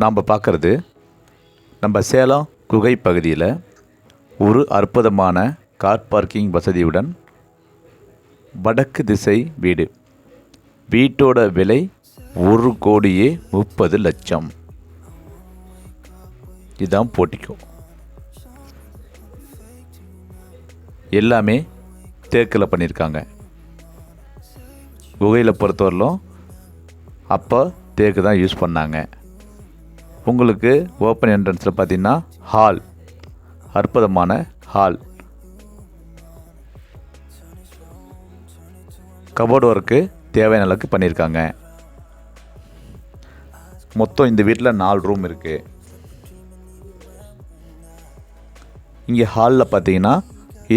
நாம் பார்க்குறது நம்ம சேலம் குகை பகுதியில் ஒரு அற்புதமான கார் பார்க்கிங் வசதியுடன் வடக்கு திசை வீடு. வீட்டோட விலை ஒரு கோடியே முப்பது லட்சம். இதுதான் போட்டிக்கும் எல்லாமே தேக்கில் பண்ணியிருக்காங்க குகையில் பொறுத்தவரையிலும் அப்போ தேக்கு தான் யூஸ் பண்ணாங்க. உங்களுக்கு ஓப்பன் என்ட்ரன்ஸில் பார்த்தீங்கன்னா ஹால் அற்புதமான ஹால் கபோர்டு ஒர்க்கு தேவையான அளவுக்கு பண்ணியிருக்காங்க. மொத்தம் இந்த வீட்டில் நாலு ரூம் இருக்குது இங்கே ஹாலில் பார்த்தீங்கன்னா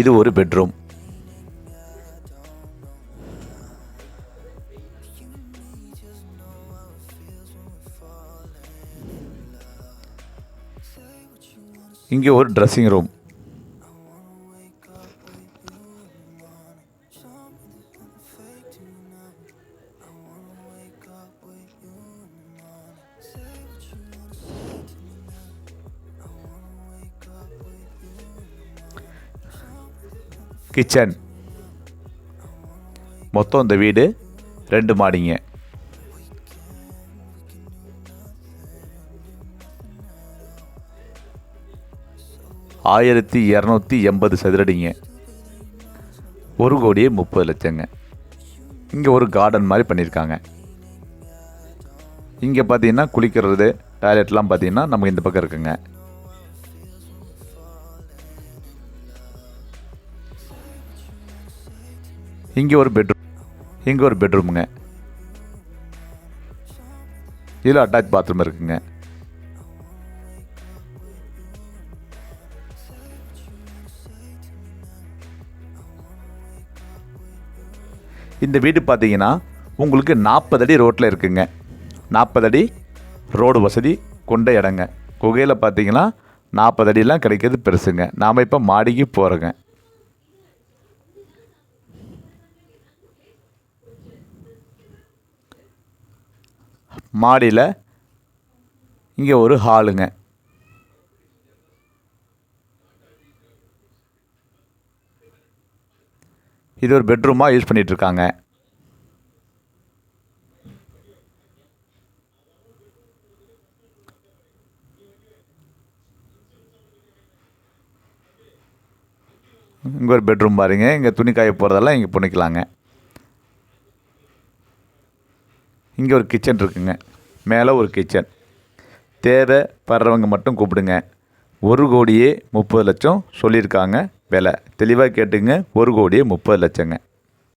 இது ஒரு பெட்ரூம் இங்கே ஒரு ட்ரெஸ்ஸிங் ரூம் கிச்சன் மொத்தம் இந்த வீடு ரெண்டு மாடிங்க. ஆயிரத்தி இரநூத்தி எண்பது சதுரடிங்க. ஒரு கோடியே முப்பது லட்சங்க. இங்கே ஒரு கார்டன் மாதிரி பண்ணியிருக்காங்க இங்கே பார்த்தீங்கன்னா குளிக்கிறது டாய்லெட்லாம் பார்த்தீங்கன்னா நம்ம இந்த பக்கம் இருக்குங்க. இங்கே ஒரு பெட்ரூம் இங்கே ஒரு பெட்ரூமுங்க இதில் அட்டாச் பாத்ரூம் இருக்குங்க. இந்த வீடு பார்த்தீங்கன்னா உங்களுக்கு நாற்பது அடி ரோட்டில் இருக்குங்க. நாற்பது அடி ரோடு வசதி கொண்ட இடங்க. குகையில் பார்த்தீங்கன்னா நாற்பது அடியெலாம் கிடைக்கிறது பெருசுங்க. நாம் இப்போ மாடிக்கு போகிறோங்க மாடியில் இங்கே ஒரு ஹாலுங்க இது ஒரு பெட்ரூமாக யூஸ் பண்ணிகிட்ருக்காங்க இருக்காங்க இங்கே ஒரு பெட்ரூம் பாருங்க. இங்கே துணி காய போகிறதெல்லாம் இங்கே பண்ணிக்கலாங்க இங்கே ஒரு கிச்சன் இருக்குங்க. மேலே ஒரு கிச்சன். தேவைப்படுறவங்க மட்டும் கூப்பிடுங்க. ஒரு கோடியே முப்பது லட்சம் சொல்லியிருக்காங்க. விலை. தெளிவாக கேட்டுங்க ஒரு கோடியே முப்பது லட்சங்க.